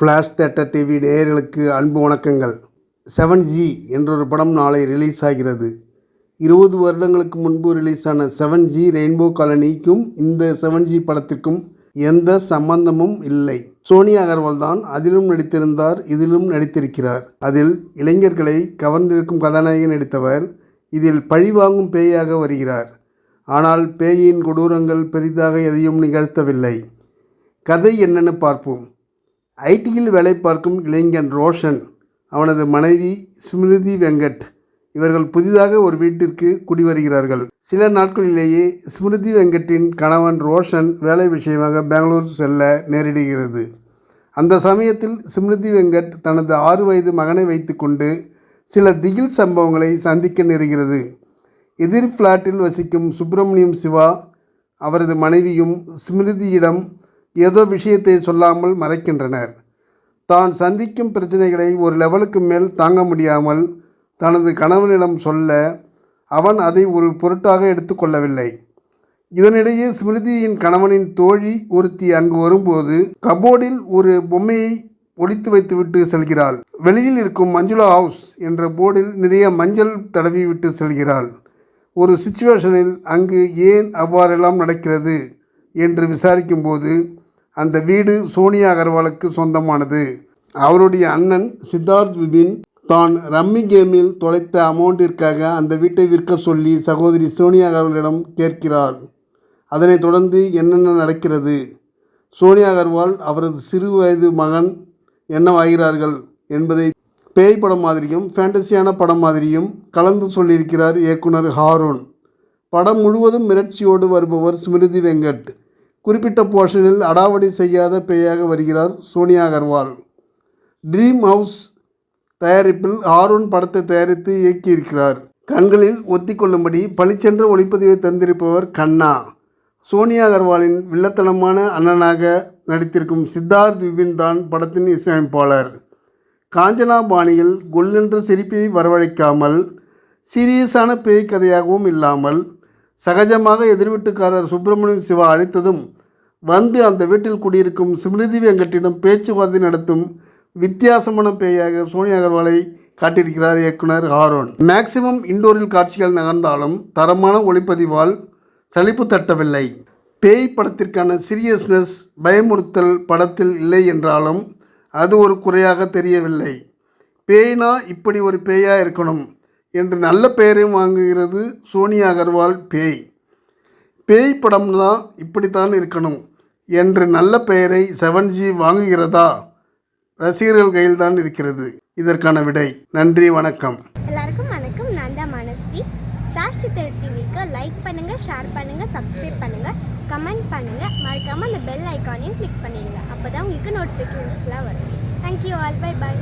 Flash theatre TV நேயர்களுக்கு அன்பு வணக்கங்கள். செவன் ஜி என்றொரு படம் நாளை ரிலீஸ் ஆகிறது. இருபது வருடங்களுக்கு முன்பு ரிலீஸான செவன் ஜி ரெயின்போ காலனிக்கும் இந்த செவன் ஜி படத்திற்கும் எந்த சம்பந்தமும் இல்லை. சோனியா அகர்வால் தான் அதிலும் நடித்திருந்தார் இதிலும் நடித்திருக்கிறார். அதில் இளைஞர்களை கவர்ந்திருக்கும் கதாநாயகி நடித்தவர் இதில் பழிவாங்கும் பேயாக வருகிறார். ஆனால் பேயின் கொடூரங்கள் பெரிதாக எதையும் நிகழ்த்தவில்லை. கதை என்னென்னு பார்ப்போம். ஐடியில் வேலை பார்க்கும் இளைஞன் ரோஷன் அவனது மனைவி ஸ்மிருதி வெங்கட் இவர்கள் புதிதாக ஒரு வீட்டிற்கு குடிவருகிறார்கள் சில நாட்களிலேயே ஸ்மிருதி வெங்கட்டின் கணவன் ரோஷன் வேலை விஷயமாக பெங்களூர் செல்ல நேரிடுகிறது. அந்த சமயத்தில் ஸ்மிருதி வெங்கட் தனது ஆறு வயது மகனை வைத்துக்கொண்டு சில திகில் சம்பவங்களை சந்திக்க நேருகிறது. எதிர் ஃப்ளாட்டில் வசிக்கும் சுப்பிரமணியம் சிவா அவரது மனைவியும் ஸ்மிருதியிடம் ஏதோ விஷயத்தை சொல்லாமல் மறைக்கின்றனர். தான் சந்திக்கும் பிரச்சனைகளை ஒரு லெவலுக்கு மேல் தாங்க முடியாமல் தனது கணவனிடம் சொல்ல அவன் அதை ஒரு பொருட்டாக எடுத்துக்கொள்ளவில்லை இதனிடையே ஸ்மிருதியின் கணவனின் தோழி ஒருத்தி அங்கு வரும்போது கபோர்டில் ஒரு பொம்மையை ஒழித்து வைத்துவிட்டு செல்கிறாள். வெளியில் இருக்கும் மஞ்சுளா ஹவுஸ் என்ற போர்டில் நிறைய மஞ்சள் தடவி விட்டு செல்கிறாள். ஒரு சுச்சுவேஷனில் அங்கு ஏன் அவ்வாறெல்லாம் நடக்கிறது என்று விசாரிக்கும்போது அந்த வீடு சோனியா அகர்வாலுக்கு சொந்தமானது. அவருடைய அண்ணன் சித்தார்த் விபின் தான் ரம்மி கேமில் தொலைத்த அமௌண்ட்டிற்காக அந்த வீட்டை விற்க சொல்லி சகோதரி சோனியா அகர்வாலிடம் கேட்கிறார் அதனைத் தொடர்ந்து என்னென்ன நடக்கிறது? சோனியா அகர்வால் அவரது சிறு வயது மகன் என்னவாகிறார்கள் என்பதை பேய் படம் மாதிரியும் ஃபேண்டசியான படம் மாதிரியும் கலந்து சொல்லியிருக்கிறார் இயக்குனர் ஹாரூன். படம் முழுவதும் மிரட்சியோடு வருபவர் ஸ்மிருதி வெங்கட். குறிப்பிட்ட போர்ஷனில் அடாவடி செய்யாத பேயாக வருகிறார் சோனியா அகர்வால். ட்ரீம் ஹவுஸ் தயாரிப்பில் ஆரோன் படத்தை தயாரித்து இயக்கியிருக்கிறார். கண்களில் ஒத்திக்கொள்ளும்படி பளிச்சென்ற ஒளிப்பதிவை தந்திருப்பவர் கண்ணா. சோனியா அகர்வாலின் வில்லத்தனமான அண்ணனாக நடித்திருக்கும் சித்தார்த் விபின் தான் படத்தின் இசையமைப்பாளர். காஞ்சனா பாணியில் கொல்லென்ற சிரிப்பை வரவழைக்காமல் சீரியஸான பேய் கதையாகவும் இல்லாமல் சகஜமாக எதிர்வீட்டுக்காரர் சுப்பிரமணியம் சிவா அழைத்ததும் வந்து அந்த வீட்டில் குடியிருக்கும் ஸ்மிருதி வெங்கட்டிடம் பேச்சுவார்த்தை நடத்தும் வித்தியாசமான பேயாக சோனியா அகர்வாலை காட்டியிருக்கிறார் இயக்குனர் ஹாரோன். மேக்சிமம் இண்டோரில் காட்சிகள் நகர்ந்தாலும் தரமான ஒளிப்பதிவால் சலிப்பு தட்டவில்லை. பேய் படத்திற்கான சீரியஸ்னஸ் பயமுறுத்தல் படத்தில் இல்லை என்றாலும் அது ஒரு குறையாக தெரியவில்லை. பேய்னா இப்படி ஒரு பேயாக இருக்கணும். என்று நல்ல பெயரையும் வாங்குகிறது சோனியா அகர்வால் பேய். பேய் படம்னா இப்படித்தான் இருக்கணும் என்று நல்ல பெயரை செவன் ஜி வாங்குகிறதா? ரசிகர்கள் கையில் தான் இருக்கிறது. இதற்கான விடை. நன்றி வணக்கம். எல்லாருக்கும் வணக்கம். நான் தான் மனஸ்வி. ராஷ்டி சித்தர் டிவிக்கு லைக் பண்ணுங்கள் ஷேர் பண்ணுங்கள் சப்ஸ்கிரைப் பண்ணுங்கள் கமெண்ட் பண்ணுங்கள் மறக்காமல் அந்த பெல் ஐக்கானையும் கிளிக் பண்ணிடுங்க. அப்போ தான் உங்களுக்கு நோட்டிஃபிகேஷன்ஸ்லாம் வரும். Thank you all by by